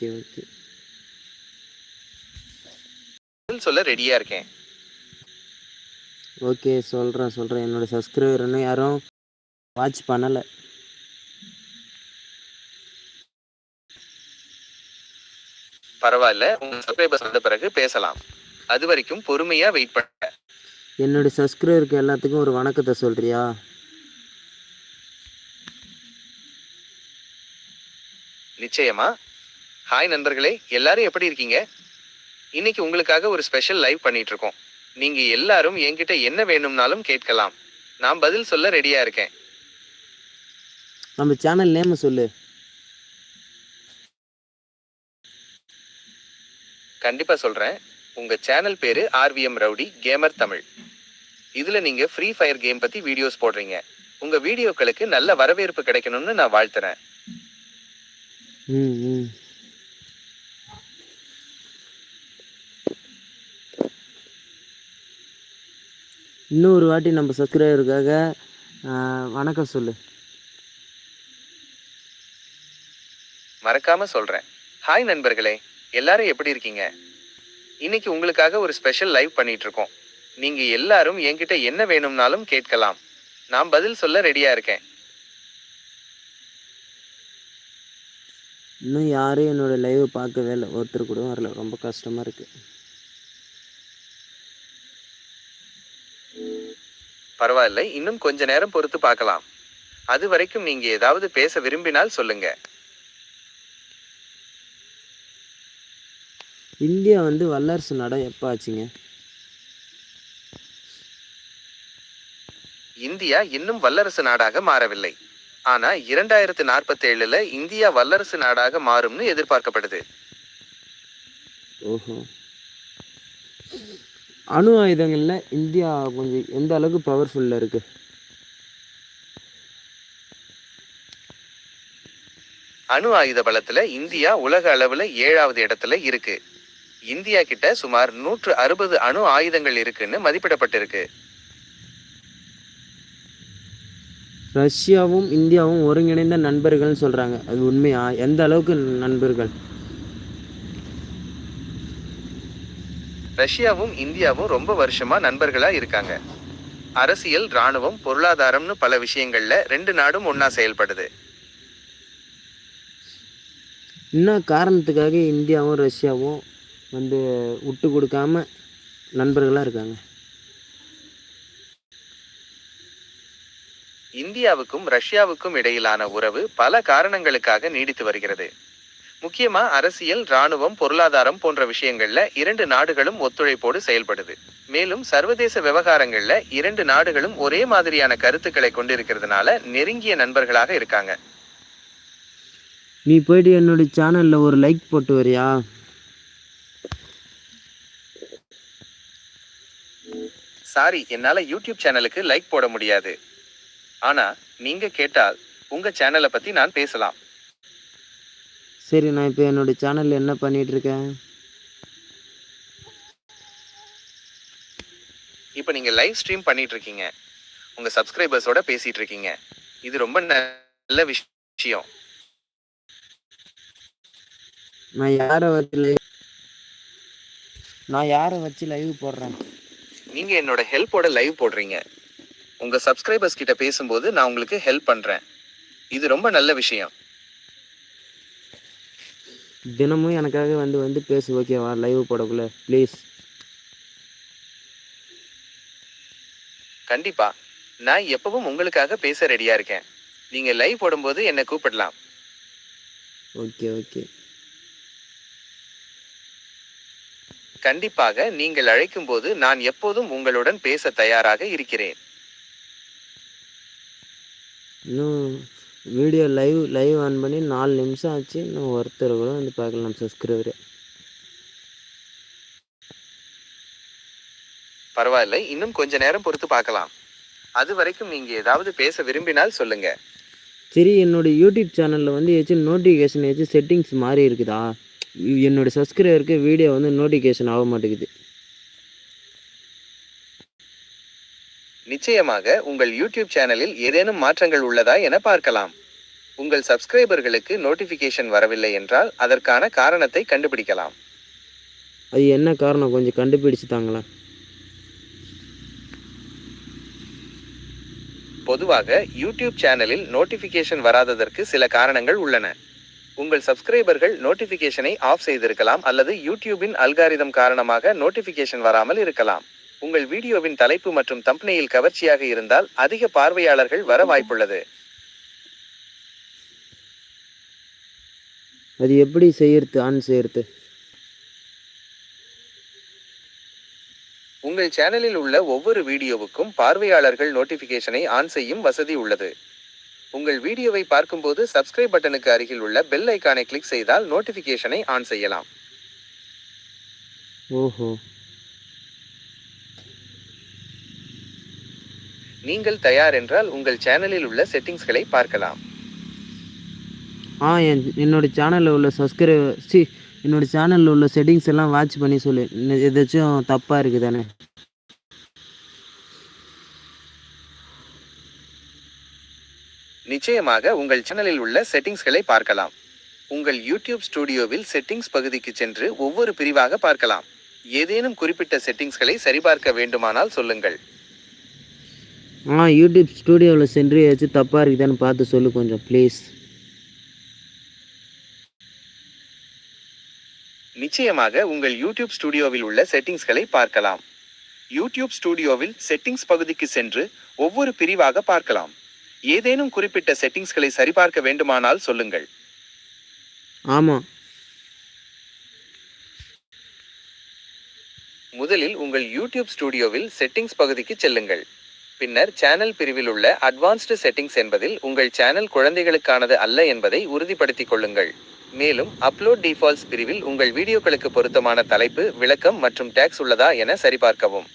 Okay okay. சொல்ல ரெடியா இருக்கேன். ஓகே சொல்கிறேன் சொல்கிறேன் என்னோடய சப்ஸ்கிரைபர் இன்னும் யாரும் வாட்ச் பண்ணலை. பரவாயில்ல. உங்க சப்ஸ்கிரைபர்ஸ் வந்த பிறகு பேசலாம். அது வரைக்கும் பொறுமையா வெயிட் பண்ண. என்னோடய சப்ஸ்கிரைபருக்கு எல்லாத்துக்கும் ஒரு வணக்கத்தை சொல்கிறியா நிச்சயமா. ஹாய் நண்பர்களே. எல்லாரும் எப்படி இருக்கீங்க? இன்னைக்கு உங்களுக்காக ஒரு ஸ்பெஷல் லைவ் பண்ணிட்டு இருக்கோம் நீங்க எல்லாரும் என்கிட்ட என்ன வேணும்னாலும் கேட்கலாம். நான் பதில் சொல்ல ரெடியா இருக்கேன். நம்ம சேனல் நேமை சொல்லு. கண்டிப்பா சொல்றேன். உங்க சேனல் பேரு ஆர்விஎம் ரவுடி கேமர் தமிழ் இதுல நீங்க ஃப்ரீ ஃபயர் கேம் பத்தி வீடியோஸ் போடுறீங்க. உங்க வீடியோக்களுக்கு நல்ல வரவேற்பு கிடைக்கணும்னு நான் வாழ்த்துறேன். ம் ம். இன்னொரு வாட்டி நம்ம சப்ஸ்கிரைபருக்காக வணக்கம் சொல்லு. மறக்காம சொல்றேன். ஹாய் நண்பர்களே எல்லாரும் எப்படி இருக்கீங்க? இன்னைக்கு உங்களுக்காக ஒரு ஸ்பெஷல் லைவ் பண்ணிட்டு இருக்கோம் நீங்க எல்லாரும் என்கிட்ட என்ன வேணும்னாலும் கேட்கலாம். நான் பதில் சொல்ல ரெடியா இருக்கேன். இன்னும் யாரும் என்னோட லைவ் பார்க்கவே இல்லை. ஒருத்தர் கூட வரல. ரொம்ப கஷ்டமாக இருக்குது பரவாயில்லை இன்னும் கொஞ்ச நேரம் பொறுத்து பார்க்கலாம். அது வரைக்கும் நீங்க ஏதாவது பேச விரும்பினால் சொல்லுங்க. இந்தியா வந்து வல்லரசு நாடம் எப்போ ஆச்சுங்க? இந்தியா இன்னும் வல்லரசு நாடாக மாறவில்லை. ஆனா இரண்டாயிரத்து நாற்பத்தேழுல இந்தியா வல்லரசு நாடாக மாறும்னு எதிர்பார்க்கப்படுது. ஓஹோ. அணு ஆயுதங்களில் இந்தியா கொஞ்சம் எந்த அளவுக்கு பவர்ஃபுல்லாக இருக்குது அணு ஆயுத பலத்துல இந்தியா உலக அளவுல ஏழாவது இடத்துல இருக்கு. இந்தியா கிட்ட சுமார் நூற்று அறுபது அணு ஆயுதங்கள் இருக்குன்னு மதிப்பிடப்பட்டிருக்கு. ரஷ்யாவும் இந்தியாவும் ஒருங்கிணைந்த நண்பர்கள்னு சொல்கிறாங்க அது உண்மையா? எந்த அளவுக்கு நண்பர்கள்? ரஷ்யாவும் இந்தியாவும் ரொம்ப வருஷமா நண்பர்களா இருக்காங்க. அரசியல் ராணுவம் பொருளாதாரம்னு பல விஷயங்கள்ல ரெண்டு நாடும் ஒன்னா செயல்படுது. என்ன காரணத்துக்காக இந்தியாவும் ரஷ்யாவும் வந்து விட்டு கொடுக்காம நண்பர்களாக இருக்காங்க? இந்தியாவுக்கும் ரஷ்யாவுக்கும் இடையிலான உறவு பல காரணங்களுக்காக நீடித்து வருகிறது. முக்கியமா அரசியல் ராணுவம் பொருளாதாரம் போன்ற விஷயங்கள்ல இரண்டு நாடுகளும் ஒத்துழைப்போடு செயல்படுது. மேலும் சர்வதேச விவகாரங்கள்ல இரண்டு நாடுகளும் ஒரே மாதிரியான கருத்துக்களை கொண்டிருக்கிறதுனால நெருங்கிய நண்பர்களாக இருக்காங்க. நீ போயிட்டு என்னோட சேனலில் ஒரு லைக் போட்டு வரியா? சாரி என்னால யூடியூப் சேனலுக்கு லைக் போட முடியாது. ஆனா நீங்க கேட்டால் உங்க சேனலை பத்தி நான் பேசலாம். சரி நான் இப்போ என்னோட சேனலில் என்ன பண்ணிட்டு இருக்கேன் இப்போ நீங்க லைவ் ஸ்ட்ரீம் பண்ணிட்டு இருக்கீங்க உங்க சப்ஸ்கிரைபர்ஸோட பேசிட்டு இருக்கீங்க இது ரொம்ப நல்ல விஷயம். நான் யாரை வச்சு நான் யாரை வச்சு லைவ் போடுறேன்? நீங்க என்னோட ஹெல்ப்போட லைவ் போடுறீங்க. உங்க சப்ஸ்கிரைபர்ஸ் கிட்ட பேசும்போது நான் உங்களுக்கு ஹெல்ப் பண்றேன். இது ரொம்ப நல்ல விஷயம். தினமும் எனக்காக வந்து வந்து பேசு ஓகேவா லைவ் போடக்குள்ள ப்ளீஸ் கண்டிப்பா. நான் எப்பவும் உங்களுக்காக பேச ரெடியா இருக்கேன். நீங்க லைவ் போடும்போது என்னை கூப்பிடலாம். ஓகே ஓகே கண்டிப்பாக நீங்கள் அழைக்கும்போது நான் எப்போதும் உங்களுடன் பேச தயாராக இருக்கிறேன். இன்னும் வீடியோ லைவ் லைவ் ஆன் பண்ணி நாலு நிமிஷம் ஆச்சு. இன்னும் ஒருத்தர் கூட வந்து பார்க்கலாம் சப்ஸ்கிரைபரு பரவாயில்லை. இன்னும் கொஞ்ச நேரம் பொறுத்து பார்க்கலாம். அது வரைக்கும் நீங்க ஏதாவது பேச விரும்பினால் சொல்லுங்க. சரி என்னோட யூடியூப் சேனலில் வந்து ஏதாச்சும் நோட்டிஃபிகேஷன் ஏதாச்சும் செட்டிங்ஸ் மாறி இருக்குதா? என்னோட சப்ஸ்கிரைபருக்கு வீடியோ வந்து நோட்டிஃபிகேஷன் ஆக மாட்டேங்குது. நிச்சயமாக உங்கள் யூடியூப் சேனலில் ஏதேனும் மாற்றங்கள் உள்ளதா என பார்க்கலாம். உங்கள் சப்ஸ்கிரைபர்களுக்கு நோட்டிஃபிகேஷன் வரவில்லை என்றால் அதற்கான காரணத்தை கண்டுபிடிக்கலாம். அது என்ன காரணம்? கொஞ்சம் கண்டுபிடிச்சு தாங்களேன். பொதுவாக யூடியூப் சேனலில் நோட்டிஃபிகேஷன் வராததற்கு சில காரணங்கள் உள்ளன. உங்கள் சப்ஸ்கிரைபர்கள் நோட்டிஃபிகேஷனை ஆஃப் செய்திருக்கலாம் அல்லது யூடியூபின் அல்காரிதம் காரணமாக நோட்டிஃபிகேஷன் வராமல் இருக்கலாம். உங்கள் வீடியோவின் தலைப்பு மற்றும் தம்ப்னெயில் கவர்ச்சியாக இருந்தால் அதிக பார்வையாளர்கள் வர வாய்ப்புள்ளது. அது எப்படி செய்யறது ஆன் செய்யறது உங்கள் சேனலில் உள்ள ஒவ்வொரு வீடியோவுக்கும் பார்வையாளர்கள் நோட்டிஃபிகேஷனை ஆன் செய்யும் வசதி உள்ளது. உங்கள் வீடியோவை பார்க்கும்போது சப்ஸ்கிரைப் பட்டனுக்கு அருகில் உள்ள பெல் ஐகானை கிளிக் செய்தால் நோட்டிஃபிகேஷனை ஆன் செய்யலாம். ஓஹோ. நீங்கள் தயார் என்றால் உங்கள் சேனலில் உள்ள செட்டிங்ஸ்களை பார்க்கலாம். ஆ என் என்னோட சேனலில் உள்ள சப்ஸ்கிரைப் சி என்னோட சேனலில் உள்ள செட்டிங்ஸ் எல்லாம் வாட்ச் பண்ணி சொல்லு. ஏதாச்சும் தப்பாக இருக்குது தானே? நிச்சயமாக உங்கள் சேனலில் உள்ள செட்டிங்ஸ்களை பார்க்கலாம். உங்கள் யூடியூப் ஸ்டுடியோவில் செட்டிங்ஸ் பகுதிக்கு சென்று ஒவ்வொரு பிரிவாக பார்க்கலாம். ஏதேனும் குறிப்பிட்ட செட்டிங்ஸ்களை சரிபார்க்க வேண்டுமானால் சொல்லுங்கள். ஆ யூடியூப் ஸ்டூடியோவில் சென்று ஏதாச்சும் தப்பாக இருக்குதான்னு பார்த்து சொல்லு கொஞ்சம் ப்ளீஸ் நிச்சயமாக உங்கள் யூடியூப் ஸ்டுடியோவில் உள்ள செட்டிங்ஸ்களை பார்க்கலாம். யூடியூப் ஸ்டுடியோவில் செட்டிங்ஸ் பகுதிக்கு சென்று ஒவ்வொரு பிரிவாக பார்க்கலாம். ஏதேனும் குறிப்பிட்ட செட்டிங்ஸ்களை சரிபார்க்க வேண்டுமானால் சொல்லுங்கள். ஆமாம் முதலில் உங்கள் யூடியூப் ஸ்டுடியோவில் செட்டிங்ஸ் பகுதிக்கு செல்லுங்கள். பின்னர் சேனல் பிரிவில் உள்ள அட்வான்ஸ்டு செட்டிங்ஸ் என்பதில் உங்கள் சேனல் குழந்தைகளுக்கானது அல்ல என்பதை உறுதிப்படுத்திக் கொள்ளுங்கள். மேலும் அப்லோட் டிஃபால்ட்ஸ் பிரிவில் உங்கள் வீடியோக்களுக்கு பொருத்தமான தலைப்பு விளக்கம் மற்றும் டேக்ஸ் உள்ளதா என சரிபார்க்கவும்.